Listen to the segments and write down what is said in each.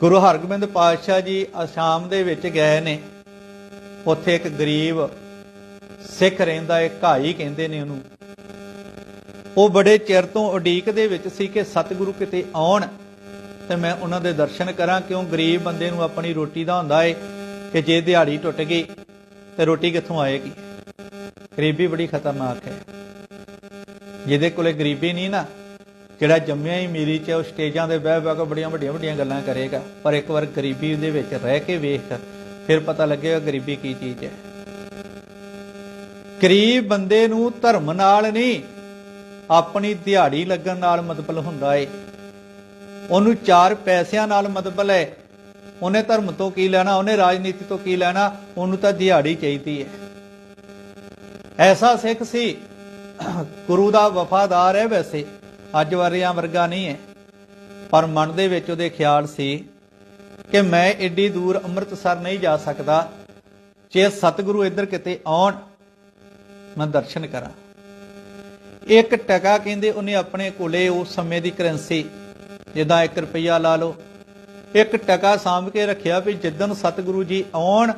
ਗੁਰੂ ਹਰਗੋਬਿੰਦ ਪਾਤਸ਼ਾਹ ਜੀ ਅਸਾਮ ਦੇ ਵਿੱਚ ਗਏ ਨੇ। ਉੱਥੇ ਇੱਕ ਗਰੀਬ ਸਿੱਖ ਰਹਿੰਦਾ ਹੈ ਘਾਈ ਕਹਿੰਦੇ ਨੇ ਉਹਨੂੰ। ਉਹ ਬੜੇ ਚਿਰ ਤੋਂ ਉਡੀਕ ਦੇ ਵਿੱਚ ਸੀ ਕਿ ਸਤਿਗੁਰੂ ਕਿਤੇ ਆਉਣ ਤੇ ਮੈਂ ਉਹਨਾਂ ਦੇ ਦਰਸ਼ਨ ਕਰਾਂ, ਕਿਉਂ ਗਰੀਬ ਬੰਦੇ ਨੂੰ ਆਪਣੀ ਰੋਟੀ ਦਾ ਹੁੰਦਾ ਏ ਕਿ ਜੇ ਦਿਹਾੜੀ ਟੁੱਟ ਗਈ ਤੇ ਰੋਟੀ ਕਿੱਥੋਂ ਆਏਗੀ? ਗਰੀਬੀ ਬੜੀ ਖਤਰਨਾਕ ਹੈ। ਜਿਹਦੇ ਕੋਲੇ ਗਰੀਬੀ ਨਹੀਂ ਨਾ ਜਿਹੜਾ ਜੰਮਿਆ ਹੀ ਮੀਰੀ ਚ, ਉਹ ਸਟੇਜਾਂ ਦੇ ਬਹਿ ਬਹਿ ਕੇ ਬੜੀਆਂ ਵੱਡੀਆਂ ਵੱਡੀਆਂ ਗੱਲਾਂ ਕਰੇਗਾ। ਪਰ ਇੱਕ ਵਾਰ ਗਰੀਬੀ ਦੇ ਵਿੱਚ ਰਹਿ ਕੇ ਵੇਖ ਫਿਰ ਪਤਾ ਲੱਗੇਗਾ ਗਰੀਬੀ ਕੀ ਚੀਜ਼ ਹੈ। ਗਰੀਬ ਬੰਦੇ ਨੂੰ ਧਰਮ ਨਾਲ ਨਹੀਂ, ਆਪਣੀ ਦਿਹਾੜੀ ਲੱਗਣ ਨਾਲ ਮਤਲਬ ਹੁੰਦਾ ਏ। ਉਹਨੂੰ ਚਾਰ ਪੈਸਿਆਂ ਨਾਲ ਮਤਲਬ ਹੈ। ਉਹਨੇ ਧਰਮ ਤੋਂ ਕੀ ਲੈਣਾ, ਉਹਨੇ ਰਾਜਨੀਤੀ ਤੋਂ ਕੀ ਲੈਣਾ, ਉਹਨੂੰ ਤਾਂ ਦਿਹਾੜੀ ਚਾਹੀਦੀ ਹੈ। ਐਸਾ ਸਿੱਖ ਸੀ, ਗੁਰੂ ਦਾ ਵਫਾਦਾਰ ਹੈ ਵੈਸੇ। ਅੱਜ ਵਰਿਆਂ ਵਰਗਾ ਨਹੀਂ ਹੈ। ਪਰ ਮਨ ਦੇ ਵਿੱਚ ਉਹਦੇ ਖਿਆਲ ਸੀ ਕਿ ਮੈਂ ਏਡੀ ਦੂਰ ਅੰਮ੍ਰਿਤਸਰ ਨਹੀਂ ਜਾ ਸਕਦਾ, ਜੇ ਸਤਿਗੁਰੂ ਇੱਧਰ ਕਿਤੇ ਆਉਣ, ਮੈਂ ਦਰਸ਼ਨ ਕਰਾਂ। ਇੱਕ ਟਕਾ ਕਹਿੰਦੇ ਉਹਨੇ ਆਪਣੇ ਕੋਲੇ ਉਸ ਸਮੇਂ ਦੀ ਕਰੰਸੀ, ਜਿੱਦਾਂ 1 ਰੁਪਿਆ ਲਾ ਲਓ। ਇੱਕ ਟਕਾ ਸਾਂਭ ਕੇ ਰੱਖਿਆ ਵੀ ਜਿੱਦਨ ਸਤਿਗੁਰੂ ਜੀ ਆਉਣ,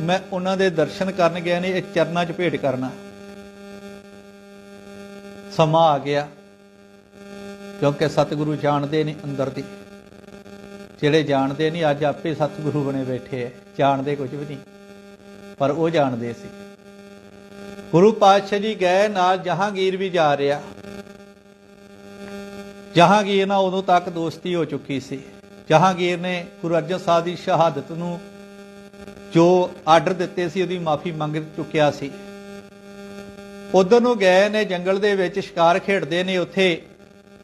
ਮੈਂ ਉਹਨਾਂ ਦੇ ਦਰਸ਼ਨ ਕਰਨ ਗਿਆ ਨੇ ਇਹ ਚਰਨਾਂ 'ਚ ਭੇਟ ਕਰਨਾ। ਸਮਾਂ ਆ ਗਿਆ। ਕਿਉਂਕਿ ਸਤਿਗੁਰੂ ਜਾਣਦੇ ਨੇ ਅੰਦਰ ਦੀ। ਜਿਹੜੇ ਜਾਣਦੇ ਨਹੀਂ, ਅੱਜ ਆਪੇ ਸਤਿਗੁਰੂ ਬਣੇ ਬੈਠੇ ਐ ਜਾਣਦੇ ਕੁਝ ਵੀ ਨਹੀਂ, ਪਰ ਉਹ ਜਾਣਦੇ ਸੀ। ਗੁਰੂ ਪਾਤਸ਼ਾਹ ਜੀ ਗਏ, ਨਾਲ ਜਹਾਂਗੀਰ ਵੀ ਜਾ ਰਿਹਾ। ਜਹਾਂਗੀਰ ਨਾਲ ਉਦੋਂ ਤੱਕ ਦੋਸਤੀ ਹੋ ਚੁੱਕੀ ਸੀ। ਜਹਾਂਗੀਰ ਨੇ ਗੁਰੂ ਅਰਜਨ ਸਾਹਿਬ ਦੀ ਸ਼ਹਾਦਤ ਨੂੰ ਜੋ ਆਰਡਰ ਦਿੱਤੇ ਸੀ, ਉਹਦੀ ਮਾਫੀ ਮੰਗ ਚੁੱਕਿਆ ਸੀ। ਉਧਰ ਨੂੰ ਗਏ ਨੇ, ਜੰਗਲ ਦੇ ਵਿੱਚ ਸ਼ਿਕਾਰ ਖੇਡਦੇ ਨੇ। ਉੱਥੇ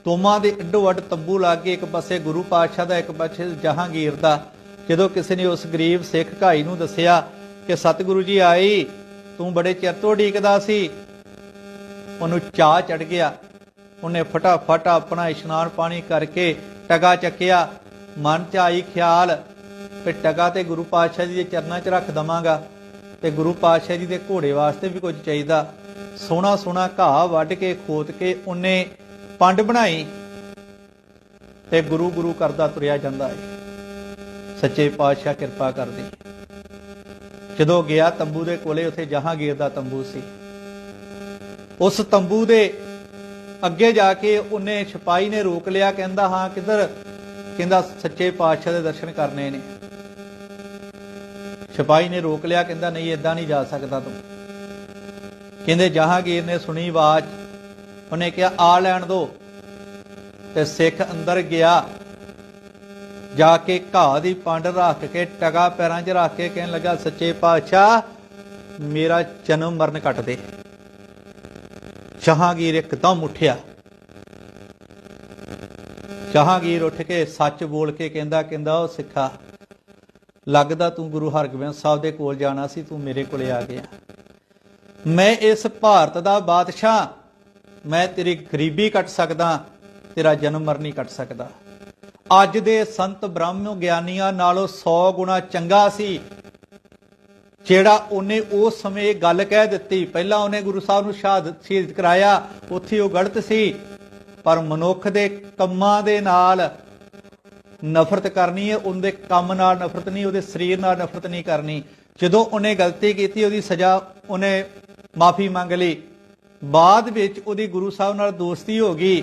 ਤੋਮਾਂ ਦੇ ਅੱਡੋ ਅੱਡ ਤੰਬੂ ਲਾ ਕੇ ਇੱਕ ਪਾਸੇ ਗੁਰੂ ਪਾਤਸ਼ਾਹ ਦਾ, ਇੱਕ ਪਾਸੇ ਜਹਾਂਗੀਰ ਦਾ। ਜਦੋਂ ਕਿਸੇ ਨੇ ਉਸ ਗਰੀਬ ਸਿੱਖ ਘਾਈ ਨੂੰ ਦੱਸਿਆ ਕਿ ਸਤਿਗੁਰੂ ਜੀ ਆਈ, ਤੂੰ ਬੜੇ ਚਿਰ ਤੋਂ ਢੀਕਦਾ ਸੀ। ਉਹਨੂੰ ਚਾਹ ਚੜ ਗਿਆ। ਉਹਨੇ ਫਟਾਫਟ ਆਪਣਾ ਇਸ਼ਨਾਨ ਪਾਣੀ ਕਰਕੇ ਟਗਾ ਚੱਕਿਆ। ਮਨ ਚ ਆਈ ਖਿਆਲ ਕਿ ਟਗਾ ਤੇ ਗੁਰੂ ਪਾਤਸ਼ਾਹ ਜੀ ਦੇ ਚਰਨਾਂ 'ਚ ਰੱਖ ਦਵਾਂਗਾ ਤੇ ਗੁਰੂ ਪਾਤਸ਼ਾਹ ਜੀ ਦੇ ਘੋੜੇ ਵਾਸਤੇ ਵੀ ਕੁਝ ਚਾਹੀਦਾ। ਸੋਹਣਾ ਸੋਹਣਾ ਘਾਹ ਵੱਢ ਕੇ ਖੋਤ ਕੇ ਉਹਨੇ ਪੰਡ ਬਣਾਈ ਤੇ ਗੁਰੂ ਗੁਰੂ ਕਰਦਾ ਤੁਰਿਆ ਜਾਂਦਾ ਹੈ ਸੱਚੇ ਪਾਤਸ਼ਾਹ ਕਿਰਪਾ ਕਰਦੇ ਜਦੋਂ ਗਿਆ ਤੰਬੂ ਦੇ ਕੋਲੇ, ਉੱਥੇ ਜਹਾਂਗੀਰ ਦਾ ਤੰਬੂ ਸੀ। ਉਸ ਤੰਬੂ ਦੇ ਅੱਗੇ ਜਾ ਕੇ ਉਹਨੇ ਸਿਪਾਈ ਨੇ ਰੋਕ ਲਿਆ, ਕਹਿੰਦਾ, ਹਾਂ, ਕਿੱਧਰ? ਕਹਿੰਦਾ, ਸੱਚੇ ਪਾਤਸ਼ਾਹ ਦੇ ਦਰਸ਼ਨ ਕਰਨੇ ਨੇ। ਸਿਪਾਈ ਨੇ ਰੋਕ ਲਿਆ, ਕਹਿੰਦਾ, ਨਹੀਂ ਇਦਾਂ ਨਹੀਂ ਜਾ ਸਕਦਾ ਤੂੰ। ਕਹਿੰਦੇ, ਜਹਾਂਗੀਰ ਨੇ ਸੁਣੀ ਆਵਾਜ਼ ਉਹਨੇ ਕਿਹਾ, ਆ ਲੈਣ ਦੋ। ਤੇ ਸਿੱਖ ਅੰਦਰ ਗਿਆ। ਜਾ ਕੇ ਘਾਹ ਦੀ ਪੰਡ ਰੱਖ ਕੇ, ਟਗਾ ਪੈਰਾਂ 'ਚ ਰੱਖ ਕੇ ਕਹਿਣ ਲੱਗਾ, ਸੱਚੇ ਪਾਤਸ਼ਾਹ, ਮੇਰਾ ਜਨਮ ਮਰਨ ਕੱਟ ਦੇ। ਜਹਾਂਗੀਰ ਇੱਕਦਮ ਉੱਠਿਆ। ਜਹਾਂਗੀਰ ਉੱਠ ਕੇ ਸੱਚ ਬੋਲ ਕੇ ਕਹਿੰਦਾ ਕਹਿੰਦਾ, ਉਹ ਸਿੱਖਾ, ਲੱਗਦਾ ਤੂੰ ਗੁਰੂ ਹਰਗੋਬਿੰਦ ਸਾਹਿਬ ਦੇ ਕੋਲ ਜਾਣਾ ਸੀ, ਤੂੰ ਮੇਰੇ ਕੋਲੇ ਆ ਗਿਆ। ਮੈਂ ਇਸ ਭਾਰਤ ਦਾ ਬਾਦਸ਼ਾਹ ਮੈਂ ਤੇਰੀ ਗਰੀਬੀ ਕੱਟ ਸਕਦਾ, ਤੇਰਾ ਜਨਮ ਮਰਨੀ ਕੱਟ ਸਕਦਾ। ਅੱਜ ਦੇ ਸੰਤ ਬ੍ਰਹਮ ਗਿਆਨੀਆਂ ਨਾਲੋਂ 100 ਗੁਣਾ ਚੰਗਾ ਸੀ। ਜਿਹੜਾ ਉਹਨੇ ਉਸ ਸਮੇਂ ਇਹ ਗੱਲ ਕਹਿ ਦਿੱਤੀ, ਪਹਿਲਾਂ ਉਹਨੇ ਗੁਰੂ ਸਾਹਿਬ ਨੂੰ ਸ਼ਹਾਦਤ ਸ਼ਹੀਦ ਕਰਾਇਆ, ਉੱਥੇ ਉਹ ਗਲਤ ਸੀ। ਪਰ ਮਨੁੱਖ ਦੇ ਕੰਮਾਂ ਦੇ ਨਾਲ ਨਫ਼ਰਤ ਕਰਨੀ ਹੈ, ਉਹਦੇ ਕੰਮ ਨਾਲ ਨਫ਼ਰਤ ਨਹੀਂ, ਉਹਦੇ ਸਰੀਰ ਨਾਲ ਨਫ਼ਰਤ ਨਹੀਂ ਕਰਨੀ। ਜਦੋਂ ਉਹਨੇ ਗਲਤੀ ਕੀਤੀ, ਉਹਦੀ ਸਜ਼ਾ ਉਹਨੇ ਮਾਫੀ ਮੰਗ ਲਈ। ਬਾਅਦ ਵਿੱਚ ਉਹਦੀ ਗੁਰੂ ਸਾਹਿਬ ਨਾਲ ਦੋਸਤੀ ਹੋ ਗਈ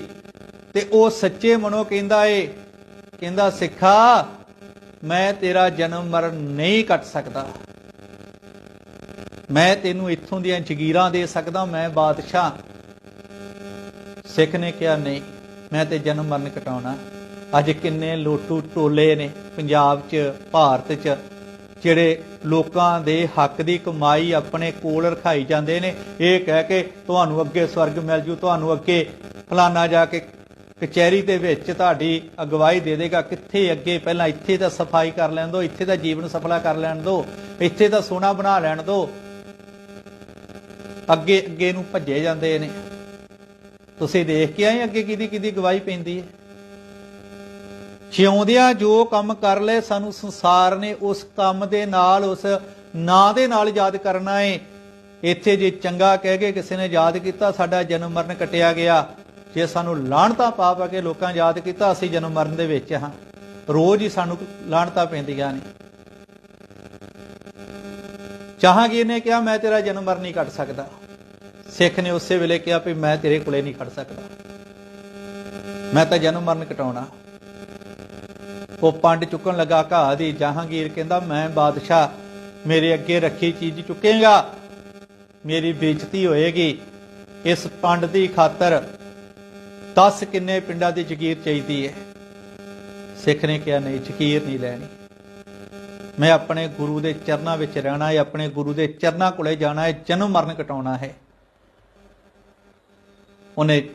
ਤੇ ਉਹ ਸੱਚੇ ਮਨੋਂ ਕਹਿੰਦਾ ਏ, ਕਹਿੰਦਾ, ਸਿੱਖਾ, ਮੈਂ ਤੇਰਾ ਜਨਮ ਮਰਨ ਨਹੀਂ ਕੱਟ ਸਕਦਾ। ਮੈਂ ਤੈਨੂੰ ਇੱਥੋਂ ਦੀਆਂ ਜ਼ਗੀਰਾਂ ਦੇ ਸਕਦਾ, ਮੈਂ ਬਾਦਸ਼ਾਹ। ਸਿੱਖ ਨੇ ਕਿਹਾ, ਨਹੀਂ, ਮੈਂ ਤੇ ਜਨਮ ਮਰਨ ਕਟਾਉਣਾ। ਅੱਜ ਕਿੰਨੇ ਲੋਟੂ ਟੋਲੇ ਨੇ, ਪੰਜਾਬ 'ਚ, ਭਾਰਤ 'ਚ। ਜਿਹੜੇ ਲੋਕਾਂ ਦੇ ਹੱਕ ਦੀ ਕਮਾਈ ਆਪਣੇ ਕੋਲ ਰਖਾਈ ਜਾਂਦੇ ਨੇ, ਇਹ ਕਹਿ ਕੇ ਤੁਹਾਨੂੰ ਅੱਗੇ ਸਵਰਗ ਮਿਲ ਜੂ, ਤੁਹਾਨੂੰ ਅੱਗੇ ਫਲਾਨਾ ਜਾ ਕੇ ਕਚਹਿਰੀ ਦੇ ਵਿੱਚ ਤੁਹਾਡੀ ਅਗਵਾਈ ਦੇ ਦੇਗਾ। ਕਿੱਥੇ ਅੱਗੇ? ਪਹਿਲਾਂ ਇੱਥੇ ਤਾਂ ਸਫ਼ਾਈ ਕਰ ਲੈਣ ਦੋ, ਇੱਥੇ ਤਾਂ ਜੀਵਨ ਸਫਲਾ ਕਰ ਲੈਣ ਦੋ, ਇੱਥੇ ਤਾਂ ਸੋਨਾ ਬਣਾ ਲੈਣ ਦੋ। ਅੱਗੇ ਅੱਗੇ ਨੂੰ ਭੱਜੇ ਜਾਂਦੇ ਨੇ। ਤੁਸੀਂ ਦੇਖ ਕੇ ਆਏ ਅੱਗੇ ਕਿਹਦੀ ਕਿਹਦੀ ਗਵਾਹੀ ਪੈਂਦੀ ਹੈ? ਜਿਉਂਦਿਆਂ ਜੋ ਕੰਮ ਕਰ ਲਏ, ਸਾਨੂੰ ਸੰਸਾਰ ਨੇ ਉਸ ਕੰਮ ਦੇ ਨਾਲ, ਉਸ ਨਾਂ ਦੇ ਨਾਲ ਯਾਦ ਕਰਨਾ ਏ। ਇੱਥੇ ਜੇ ਚੰਗਾ ਕਹਿ ਕੇ ਕਿਸੇ ਨੇ ਯਾਦ ਕੀਤਾ, ਸਾਡਾ ਜਨਮ ਮਰਨ ਕਟਿਆ ਗਿਆ। ਜੇ ਸਾਨੂੰ ਲਾਹਣਤਾ ਪਾ ਪਾ ਕੇ ਲੋਕਾਂ ਯਾਦ ਕੀਤਾ, ਅਸੀਂ ਜਨਮ ਮਰਨ ਦੇ ਵਿੱਚ ਹਾਂ। ਰੋਜ਼ ਹੀ ਸਾਨੂੰ ਲਾਣਤਾ ਪੈਂਦੀਆਂ ਨੇ। ਜਹਾਂਗੀਰ ਨੇ ਕਿਹਾ, ਮੈਂ ਤੇਰਾ ਜਨਮ ਮਰਨ ਨਹੀਂ ਕੱਟ ਸਕਦਾ। ਸਿੱਖ ਨੇ ਉਸੇ ਵੇਲੇ ਕਿਹਾ ਵੀ ਮੈਂ ਤੇਰੇ ਕੋਲੇ ਨਹੀਂ ਖੜ ਸਕਦਾ। ਮੈਂ ਤਾਂ ਜਨਮ ਮਰਨ ਕਟਾਉਣਾ। ਉਹ ਪੰਡ ਚੁੱਕਣ ਲੱਗਾ, ਘਾਹ ਦੀ ਜਹਾਂਗੀਰ ਕਹਿੰਦਾ, ਮੈਂ ਬਾਦਸ਼ਾਹ, ਮੇਰੇ ਅੱਗੇ ਰੱਖੀ ਚੀਜ਼ ਚੁੱਕੇਗਾ। ਮੇਰੀ ਬੇਇੱਜ਼ਤੀ ਹੋਏਗੀ। ਇਸ ਪੰਡ ਦੀ ਖਾਤਰ 10 ਕਿੰਨੇ ਪਿੰਡਾਂ ਦੀ ਜ਼ਗੀਰ ਚਾਹੀਦੀ ਹੈ? ਸਿੱਖ ਨੇ ਕਿਹਾ, ਨਹੀਂ ਜ਼ਕੀਰ ਨਹੀਂ ਲੈਣੀ। ਮੈਂ ਆਪਣੇ ਗੁਰੂ ਦੇ ਚਰਨਾਂ ਵਿੱਚ ਰਹਿਣਾ ਹੈ, ਆਪਣੇ ਗੁਰੂ ਦੇ ਚਰਨਾਂ ਕੋਲੇ ਜਾਣਾ ਹੈ, ਜਨਮ ਮਰਨ ਕਟਾਉਣਾ ਹੈ। ਉਹਨੇ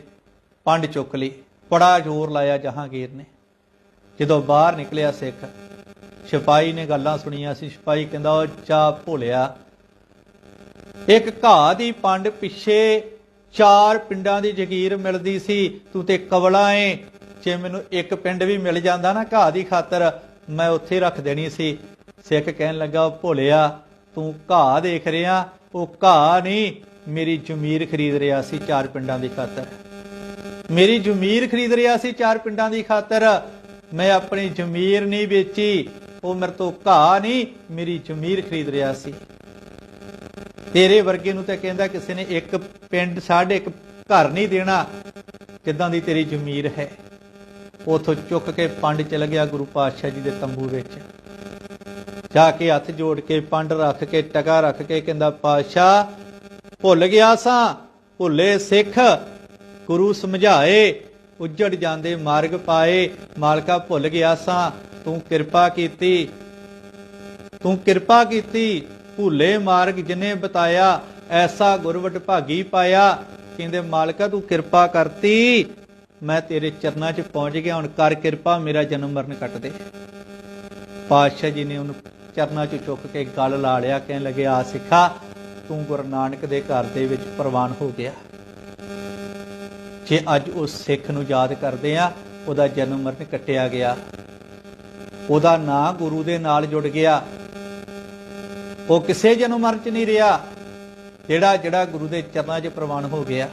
ਪੰਡ ਚੁੱਕ ਲਈ। ਬੜਾ ਜ਼ੋਰ ਲਾਇਆ ਜਹਾਂਗੀਰ ਨੇ। ਜਦੋਂ ਬਾਹਰ ਨਿਕਲਿਆ ਸਿੱਖ ਸਿਪਾਈ ਨੇ ਗੱਲਾਂ ਸੁਣੀਆਂ ਸੀ ਸਿਪਾਈ ਕਹਿੰਦਾ ਉਹ ਚਾ ਭੋਲਿਆ, ਇੱਕ ਘਾਹ ਦੀ ਪੰਡ ਪਿੱਛੇ ਚਾਰ ਪਿੰਡਾਂ ਦੀ ਜ਼ਗੀਰ ਮਿਲਦੀ ਸੀ, ਤੂੰ ਤੇ ਕਵਲਾ ਏ, ਜੇ ਮੈਨੂੰ ਇੱਕ ਪਿੰਡ ਵੀ ਮਿਲ ਜਾਂਦਾ ਨਾ ਘਾਹ ਦੀ ਖਾਤਰ, ਮੈਂ ਉੱਥੇ ਰੱਖ ਦੇਣੀ ਸੀ। ਸਿੱਖ ਕਹਿਣ ਲੱਗਾ ਉਹ ਭੋਲਿਆ, ਤੂੰ ਘਾਹ ਦੇਖ ਰਿਹਾ, ਉਹ ਘਾਹ ਨਹੀਂ, ਮੇਰੀ ਜ਼ਮੀਰ ਖਰੀਦ ਰਿਹਾ ਸੀ ਚਾਰ ਪਿੰਡਾਂ ਦੀ ਖਾਤਰ। ਮੇਰੀ ਜ਼ਮੀਰ ਖਰੀਦ ਰਿਹਾ ਸੀ ਚਾਰ ਪਿੰਡਾਂ ਦੀ ਖਾਤਰ ਮੈਂ ਆਪਣੀ ਜ਼ਮੀਰ ਨਹੀਂ ਵੇਚੀ, ਉਹ ਮੇਰੇ ਤੋਂ ਘਾਹ ਨਹੀਂ, ਮੇਰੀ ਜ਼ਮੀਰ ਖਰੀਦ ਰਿਹਾ ਸੀ। ਤੇਰੇ ਵਰਗੇ ਨੂੰ ਤਾਂ ਕਹਿੰਦਾ ਕਿਸੇ ਨੇ ਇੱਕ ਪਿੰਡ ਸਾਢੇ ਇੱਕ ਘਰ ਨਹੀਂ ਦੇਣਾ, ਜਿੱਦਾਂ ਦੀ ਤੇਰੀ ਜ਼ਮੀਰ ਹੈ। ਉਥੋਂ ਚੁੱਕ ਕੇ ਪੰਡ ਚਲ ਗਿਆ ਗੁਰੂ ਪਾਤਸ਼ਾਹ ਜੀ ਦੇ ਤੰਬੂ ਵਿੱਚ। ਜਾ ਕੇ ਹੱਥ ਜੋੜ ਕੇ ਪੰਡ ਰੱਖ ਕੇ, ਟਕਾ ਰੱਖ ਕੇ ਕਹਿੰਦਾ, ਪਾਤਸ਼ਾਹ, ਭੁੱਲ ਗਿਆ ਸਾਂ। ਭੁੱਲੇ ਸਿੱਖ, ਗੁਰੂ ਸਮਝਾਏ। ਉੱਜੜ ਜਾਂਦੇ ਮਾਰਗ ਪਾਏ, ਮਾਲਕਾ ਭੁੱਲ ਗਿਆ ਸਾਂ, ਤੂੰ ਕਿਰਪਾ ਕੀਤੀ। ਤੂੰ ਕਿਰਪਾ ਕੀਤੀ, ਭੁੱਲੇ ਮਾਰਗ ਜਿਨੇ ਬਤਾਇਆ, ਐਸਾ ਗੁਰਵਟ ਭਾਗੀ ਪਾਇਆ। ਕਹਿੰਦੇ, ਮਾਲਕਾ, ਤੂੰ ਕਿਰਪਾ ਕਰਤੀ, ਮੈਂ ਤੇਰੇ ਚਰਨਾਂ 'ਚ ਪਹੁੰਚ ਗਿਆ, ਹੁਣ ਕਰ ਕਿਰਪਾ, ਮੇਰਾ ਜਨਮ ਮਰਨ ਕੱਟ ਦੇ। ਪਾਤਸ਼ਾਹ ਜੀ ਨੇ ਉਹਨੂੰ ਚਰਨਾਂ 'ਚ ਚੁੱਕ ਕੇ ਗੱਲ ਲਾ ਲਿਆ, ਕਹਿਣ ਲੱਗੇ, ਆ ਸਿੱਖਾ, ਤੂੰ ਗੁਰੂ ਨਾਨਕ ਦੇ ਘਰ ਦੇ ਵਿੱਚ ਪ੍ਰਵਾਨ ਹੋ ਗਿਆ। ਜੇ ਅੱਜ ਉਸ ਸਿੱਖ ਨੂੰ ਯਾਦ ਕਰਦੇ ਆ, ਉਹਦਾ ਜਨਮ ਮਰਨ ਕੱਟਿਆ ਗਿਆ। ਉਹਦਾ ਨਾਂ ਗੁਰੂ ਦੇ ਨਾਲ ਜੁੜ ਗਿਆ। ਉਹ ਕਿਸੇ ਜਨਮ ਮਰਨ ਚ ਨਹੀਂ ਰਿਹਾ, ਜਿਹੜਾ ਜਿਹੜਾ ਗੁਰੂ ਦੇ ਚਰਨਾਂ 'ਚ ਪ੍ਰਵਾਨ ਹੋ ਗਿਆ।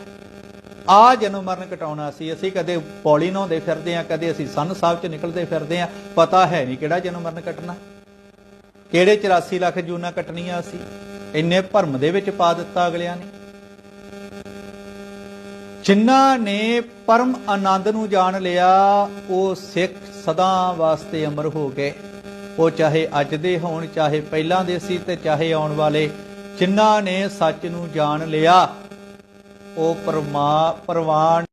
ਆ ਜਨਮ ਮਰਨ ਕਟਾਉਣਾ ਸੀ। ਅਸੀਂ ਕਦੇ ਪੌੜੀ ਨਹਾਉਂਦੇ ਫਿਰਦੇ ਆ, ਕਦੇ ਅਸੀਂ ਸੰਨ ਸਾਹਿਬ 'ਚ ਨਿਕਲਦੇ ਫਿਰਦੇ ਆ, ਪਤਾ ਹੈ ਨਹੀਂ ਕਿਹੜਾ ਜਨਮ ਮਰਨ ਕੱਟਣਾ। ਕਿਹੜੇ 84 ਲੱਖ ਜੂਨਾ ਕੱਟਣੀਆਂ ਸੀ ਇੰਨੇ ਭਰਮ ਦੇ ਵਿੱਚ ਪਾ ਦਿੱਤਾ ਅਗਲਿਆਂ ਨੇ। ਜਿਨ੍ਹਾਂ ਨੇ ਪਰਮ ਆਨੰਦ ਨੂੰ ਜਾਣ ਲਿਆ, ਉਹ ਸਿੱਖ ਸਦਾ ਵਾਸਤੇ ਅਮਰ ਹੋ ਗਏ। ਉਹ ਚਾਹੇ ਅੱਜ ਦੇ ਹੋਣ, ਚਾਹੇ ਪਹਿਲਾਂ ਦੇ ਸੀ ਤੇ ਚਾਹੇ ਆਉਣ ਵਾਲੇ, ਜਿਨ੍ਹਾਂ ਨੇ ਸੱਚ ਨੂੰ ਜਾਣ ਲਿਆ, ਉਹ ਪਰਮਾ, ਪ੍ਰਵਾਨ